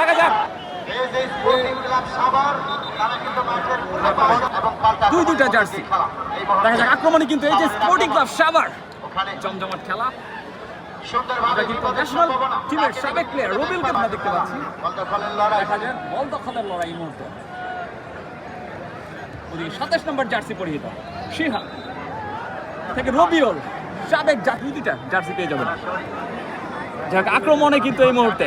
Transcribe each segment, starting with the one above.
দেখা যাক। এই যে স্পোর্টিং ক্লাব সাভার তারা কিন্তু ম্যাচের পূর্ণাঙ্গ এবং পাল্টা দুই দুইটা জার্সি। দেখা যাক আক্রমণে কিন্তু এই যে স্পোর্টিং ক্লাব সাভার। জমজমাট খেলা। টিমের সাবেক প্লেয়ার রবিলকে আমরা দেখতে পাচ্ছি। বল দখলের লড়াই। দেখা যাক বল দখলের লড়াই এই মুহূর্তে। ওদিকে সাতাশ নম্বর জার্সি পরিহিত। সিহা থেকে রবিউল সাবেক জার্সি পেয়ে যাবেন। যাক আক্রমণে কিন্তু এই মুহূর্তে।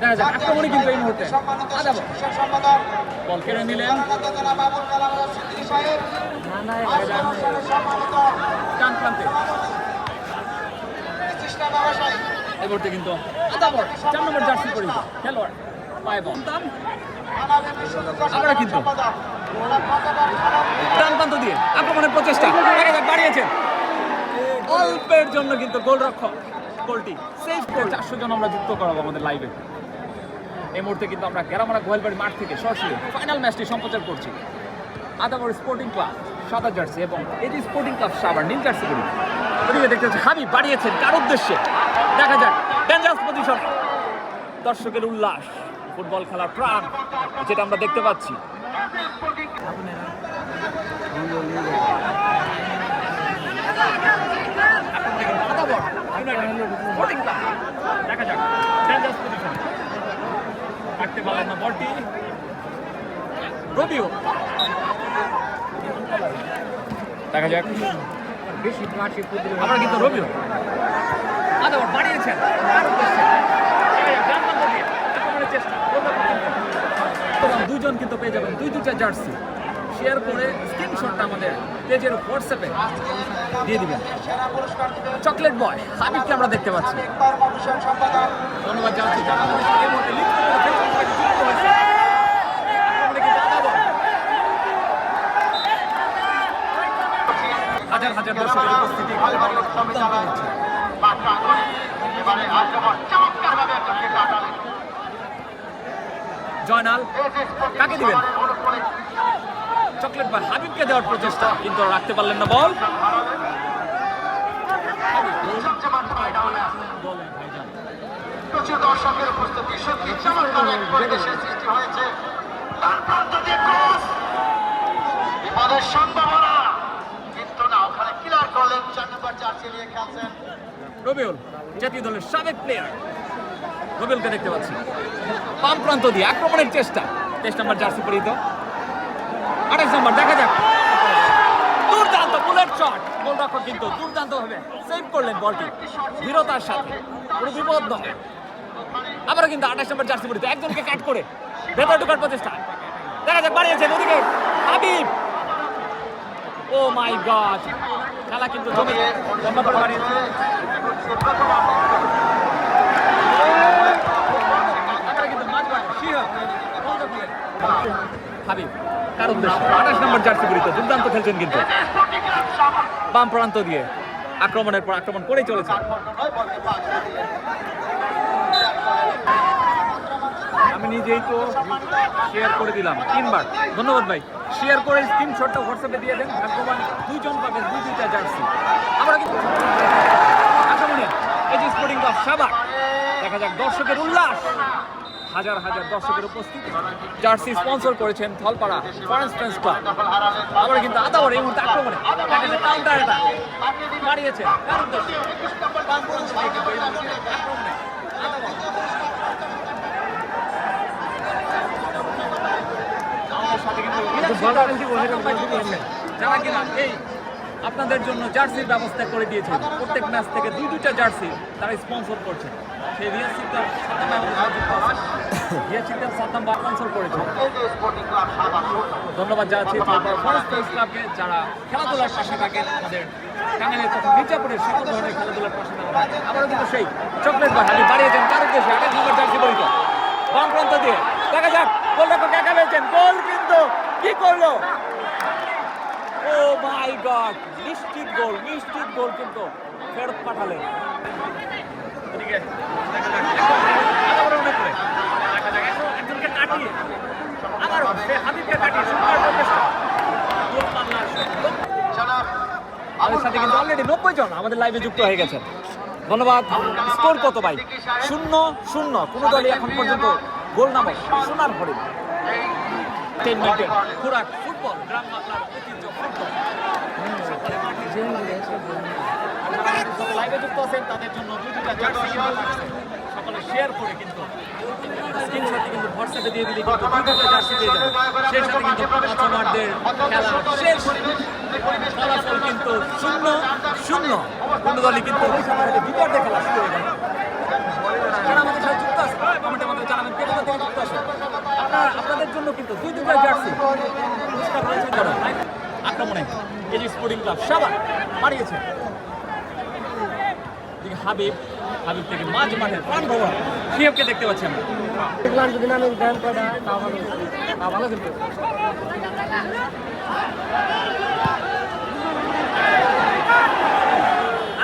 দেখা যাক আক্রমণে কিন্তু এই মুহূর্তে। সম্মানিত আদাব শিক্ষক সম্পাদক বল কেড়ে নিলেন। জননেতা জনাব আবুল কালাম আজাদ সিদ্দিকী সাহেব আজকের অনুষ্ঠানে সম্মানিত ডান প্রান্তে। এই মুহূর্তে কিন্তু আদাবর চার নম্বর জার্সি পরিহিত খেলোয়াড় পায়ে বল। দাম মানব এমপি সুযোগ্য আমরা কিন্তু- সম্পাদক জনাব খন্দকার খানম ডান প্রান্ত দিয়ে আক্রমণের প্রচেষ্টা। বাড়িয়েছেন। অল্পের জন্য কিন্তু গোলরক্ষক গোলটি। সেভ করে চারশো জন আমরা যুক্ত করাবো আমাদের লাইভে এই মুহূর্তে কিন্তু আমরা গেরামারা গোয়ালবাড়ি মাঠ থেকে সরাসরি ফাইনাল ম্যাচটি সম্প্রচার করছি। আদাবর স্পোর্টিং ক্লাব সাদা জার্সি এবং এটি স্পোর্টিং ক্লাব সাবার নীল জার্সি করি ওদিকে দেখতে পাচ্ছি হাবিব বাড়িয়েছেন কার উদ্দেশ্যে? দেখা যাক ডেঞ্জারাস পজিশন দর্শকের উল্লাস, ফুটবল খেলার প্রাণ, যেটা আমরা দেখতে পাচ্ছি। দেখা যাক ডেঞ্জারাস পজিশন কাটতে পারলেন না বলটি। রবিও। দেখা যাক। বেশি আমরা কিন্তু রবিও। আদা ওর বাড়িয়েছেন দুজন কিন্তু পেয়ে যাবেন দুই দুটা জার্সি। শেয়ার করে স্ক্রিনশটটা আমাদের পেজের হোয়াটসঅ্যাপে দিয়ে দিবেন। চকলেট বয়, হাবিবকে আমরা দেখতে পাচ্ছি। ধন্যবাদ জানাচ্ছি। জয়নাল কাকে দিবেন? চকলেট বা হাবিবকে দেওয়ার প্রচেষ্টা কিন্তু রাখতে পারলেন না বল চমচমাট ফাইনালে প্রচুর দর্শকের উপস্থিতি সত্যি চমৎকার এক পরিবেশের সৃষ্টি হয়েছে। ডান প্রান্ত দিয়ে ক্রস। বিপদের সম্ভাবনা। কিন্তু না ওখানে ক্লিয়ার করলেন। চার নম্বর জার্সি নিয়ে খেলছেন। রবিউল জাতীয় দলের সাবেক প্লেয়ার রবিউলকে দেখতে পাচ্ছি। বাম প্রান্ত দিয়ে আক্রমণের চেষ্টা। তেইশ নম্বর জার্সি পরিহিত। আঠাশ নম্বর দেখা যাক। দুর্দান্ত বুলেট শট গোলরক্ষক কিন্তু দুর্দান্ত ভাবে সেভ করলেন বলটি। দৃঢ়তার সাথে। কোনো বিপদ নয়। আবারও কিন্তু আঠাশ নম্বর জার্সি পরিহিত একজনকে কাট করে ভেতরে ঢোকার প্রচেষ্টা। দেখা যাক বাড়িয়েছেন ওদিকে হাবিব! ও মাই গড! খেলা কিন্তু জমে লম্বা করে বাড়িয়েছে। আমরা। হাবিব, কার উদ্দেশ্যে? আঠাশ নম্বর জার্সি পরিত দুর্দান্ত খেলছেন কিন্তু। বাম প্রান্ত দিয়ে আক্রমণের পর আক্রমণ করেই চলেছে। আমি নিজেই তো শেয়ার করে দিলাম, তিনবার। ধন্যবাদ ভাই। শেয়ার করে স্ক্রিনশটটা হোয়াটসঅ্যাপে দিয়ে দেন ভাগ্যবান দুইজন পাবেন দুই দুইটা জার্সি আমরা কিন্তু আক্রমণে এই যে স্পোর্টিং ক্লাব সাবার দেখা যাক, দর্শকের উল্লাস। হাজার হাজার দর্শকের উপস্থিতি। জার্সি স্পন্সর করেছেন থলপাড়া ফরেন্স ফ্রেন্স ক্লাব আবার কিন্তু আদাবর এই মুহূর্তে আক্রমণে। দেখা কাউন্টার এটা মারিয়েছে কার উদ্দেশ্যে? বাম প্রান্ত দিয়ে কিন্তু এই মুহূর্তে আক্রমণে আদাবর আমাদের সাথে কিন্তু যারা আপনাদের জন্য জার্সির ব্যবস্থা করে দিয়েছেন, প্রত্যেক ম্যাচ থেকে দুই দুইটা জার্সি তারা স্পন্সর করছে। ধন্যবাদ যারা খেলাধুলার পাশে টাঙ্গাইলের তথা মির্জাপুরের ধরনের খেলাধুলার পাশে কিন্তু সেই চকলেট বা বাড়িয়েছেন কার উদ্দেশ্যে নম্বর জার্সি পরিত বাম প্রান্ত দিয়ে দেখা যাক গোল কিন্তু কি করল? ও মাই গড, নিশ্চিত গোল নিশ্চিত গোল কিন্তু ফেরত পাঠালেন। আমাদের সাথে কিন্তু অলরেডি নব্বই জন আমাদের লাইভে যুক্ত হয়ে গেছেন। ধন্যবাদ। স্কোর কত ভাই? শূন্য শূন্য। কোনো দলই এখন পর্যন্ত গোল নামক সোনার হরিণ। টেন মিনিটে খুরাক ফুটবল গ্রাম বাংলার ঐতিহ্য ফুটবল সকালে মাঠে লাইভে যুক্ত আছেন তাদের জন্য দুই দুটা জার্সি সকলে শেয়ার করে কিন্তু। স্ক্রিনশটটি কিন্তু হোয়াটসঅ্যাপে দিয়ে দিলে কিন্তু দুই দুটা জার্সি পেয়ে যাবে সেই সাথে কিন্তু পাঁচমারদের খেলা শেষ। ফলাফল কিন্তু শূন্য শূন্য। কোনো দলই কিন্তু বিপর্যয় খেলা শুরু হয়ে গেল। যারা আমাদের সাথে যুক্ত আছে কমেন্টের মধ্যে জানাবেন। কে কোথা থেকে যুক্ত আপনার আপনাদের জন্য কিন্তু দুই দুটা জার্সি। আক্রমণে এজি স্পোর্টিং ক্লাব সবার বাড়িয়েছে হাবিব হাবিব থেকে মাঝ মাঠের প্রাণ ভবন সিএফকে দেখতে পাচ্ছি আমরা। দেখলাম যদি আমি ব্যায়াম করা ভালো। কিন্তু।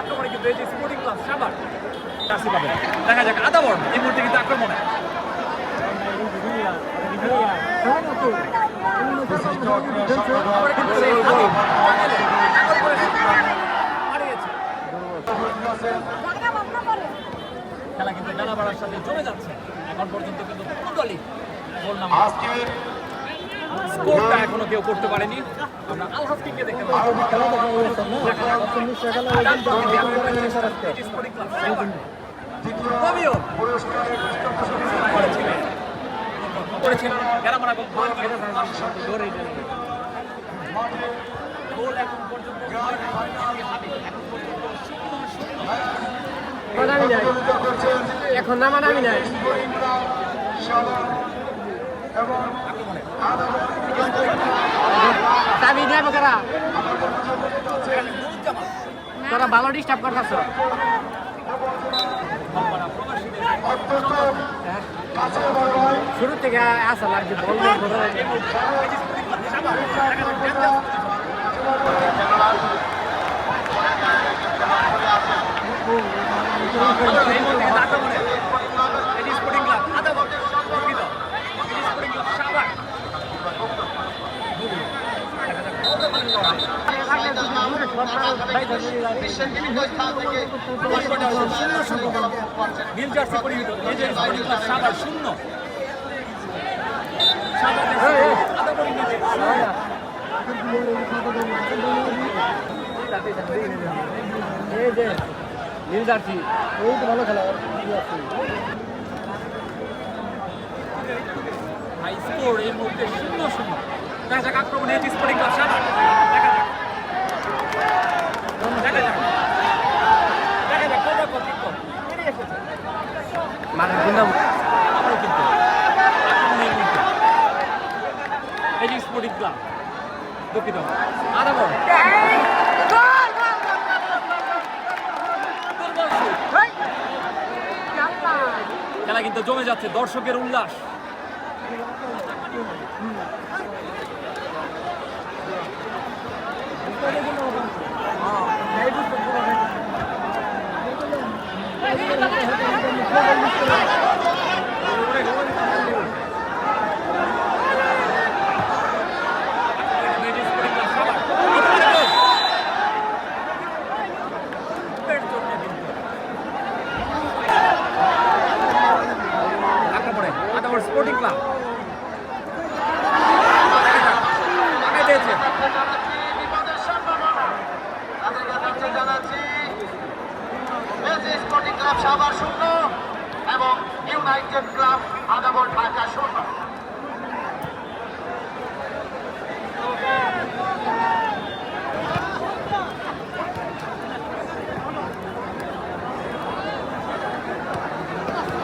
আক্রমণে কিন্তু এজি স্পোর্টিং ক্লাব সবার দেখা যাক আদাবর এই মুহূর্তে কিন্তু আক্রমণে আবার কিন্তু সেই হাবিব টাকল করে হারিয়েছে খেলা কিন্তু বেলা বাড়ার সাথে জমে যাচ্ছে। এখন পর্যন্ত কিন্তু কোনো দলই গোল নাম স্কোরটা এখনও কেউ করতে পারেনি। আমরা আল দেখতে করেছিলেন। গোল এখন এখন আমি নাই চাবি দেব কারা? তোরা ভালো ডিস্টার্ব করতেছ। শুরু থেকে আসা লাগছে বল নীল জার্সি পরিহিত এই যে শূন্য। এই যে নীল জার্সি ওই তো ভালো খেলা হাই স্কোর এই মুহূর্তে শূন্য শূন্য দেখা যাক আক্রমণে কিন্তু আক্রমণে এই মুহূর্তে এটি দুঃখিত। বল। খেলা কিন্তু জমে যাচ্ছে দর্শকের উল্লাস। এটি স্পোর্টিং ক্লাব সাভার এর জন্য কিন্তু আক্রমণে আদাবর স্পোর্টিং ক্লাব আগে দিয়েছে বিপদের সম্ভাবনা তাদেরকে জানাচ্ছি জানাচ্ছি মেসি স্পোর্টিং ক্লাব সাভার শূন্য এবং ইউনাইটেড ক্লাব আদাবর ঢাকা শূন্য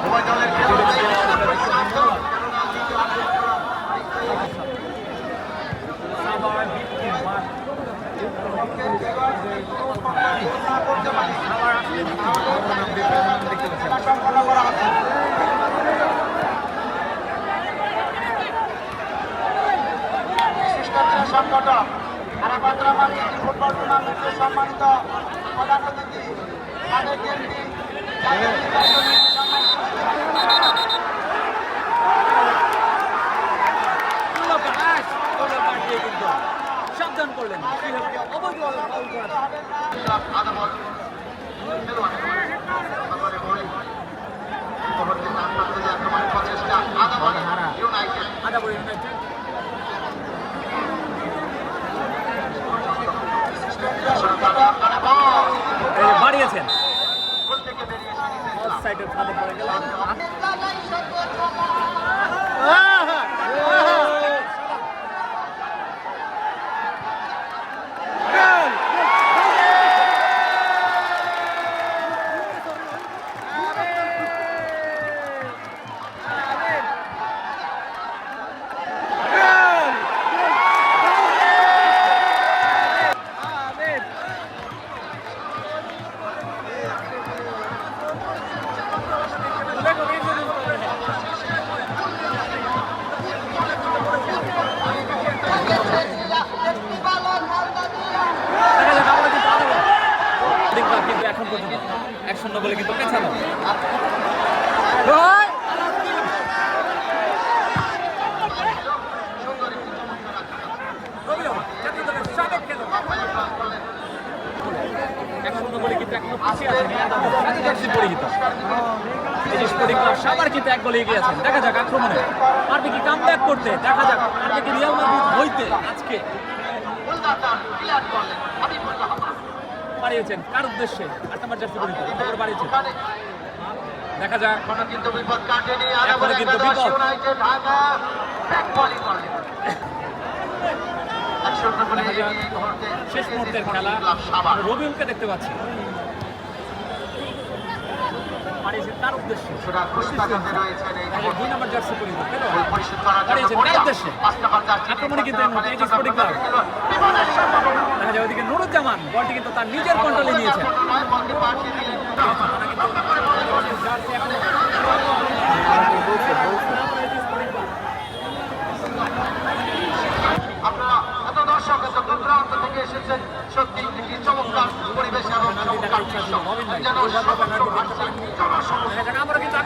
উভয় দলের খেলোয়াড় সাভার ভিত্তি মাঠ সাভার আসলে ভিত্তি মাঠ। দেখতে পাচ্ছেন রাঙামাটি ফুটবল টুর্নামেন্টের সম্মানিত প্রধান অতিথি নির্বাচনের সম্মানিত সাবধান করলেন অবৈধভাবে সাবার কিন্তু এক গোলে এগিয়ে আছেন দেখা যাক আক্রমণে পারবে কি কাম করতে দেখা যাক পারবে কি রিয়াল মাদ্রিদ হইতে আজকে বাড়িয়েছেন? কার উদ্দেশ্যে? আট নম্বর জার্সি পরিহিত বাড়িয়েছেন? দেখা যাক। কিন্তু বিপদ কাটেনি। এখনও কিন্তু বিপদ। শেষ মুহূর্তের খেলা। রবিউলকে দেখতে পাচ্ছি। বাড়িয়েছেন তার উদ্দেশ্যে। দুই নম্বর জার্সি। উদ্দেশ্যে। আক্রমণে কিন্তু দেখা যায় ওইদিকে নুরুজ্জামান বলটি কিন্তু তার নিজের কন্ট্রোলে নিয়েছে। নয় থেকে এসেছেন। সত্যি একটি চমৎকার পরিবেশ এবং চমৎকার দৃশ্য। যেন সমস্ত ভাষা জনসমুদ্র দেখা যাক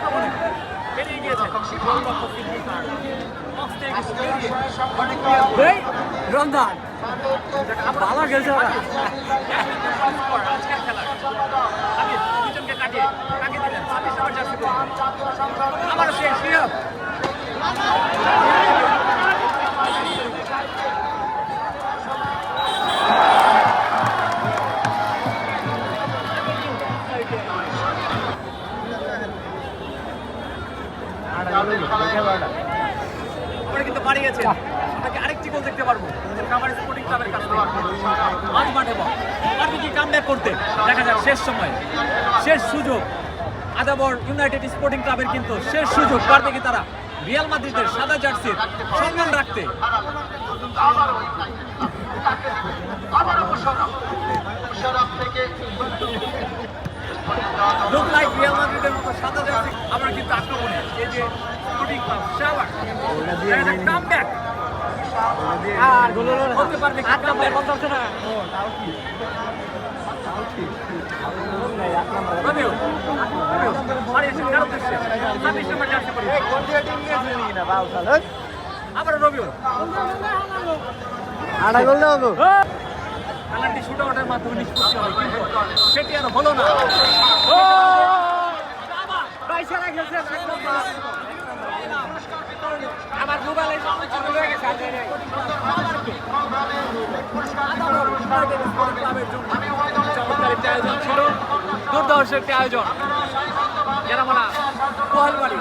আমরা কিন্তু বাড়ি গেছে। আপনাকে আরেকটি গোল দেখতে পারব। কামার স্পোর্টিং ক্লাবের কাছ থেকে। মাঝ মাঠে বল পারবে কি কামব্যাক করতে? দেখা যাক শেষ সময়। শেষ সুযোগ। আদাবর ইউনাইটেড স্পোর্টিং ক্লাবের কিন্তু শেষ সুযোগ পারবে কি তারা রিয়াল মাদ্রিদের সাদা জার্সির সম্মান রাখতে। লুক লাইক রিয়াল মাদ্রিদের মতো সাদা জার্সি। আমরা কিন্তু আক্রমণে। এই যে স্পোর্টিং ক্লাব শাওয়ার দেখা যাক কামব্যাক আর হতে পারবে আট নম্বর comeback? পঞ্চাশ না। তাও কি তাও কি? রবিও। রবিও। বাড়িয়েছেন কার উদ্দেশ্যে? ছাব্বিশ নম্বর বাউ সাল আবার রবিও। আড়া গোল দাও গো। পেনাল্টি শুট আউটের মাধ্যমে নিষ্পত্তি হবে। কিন্তু সেটি আর হলো না। চমৎকার একটি আয়োজন। যারা বলা কোহালবাড়ি।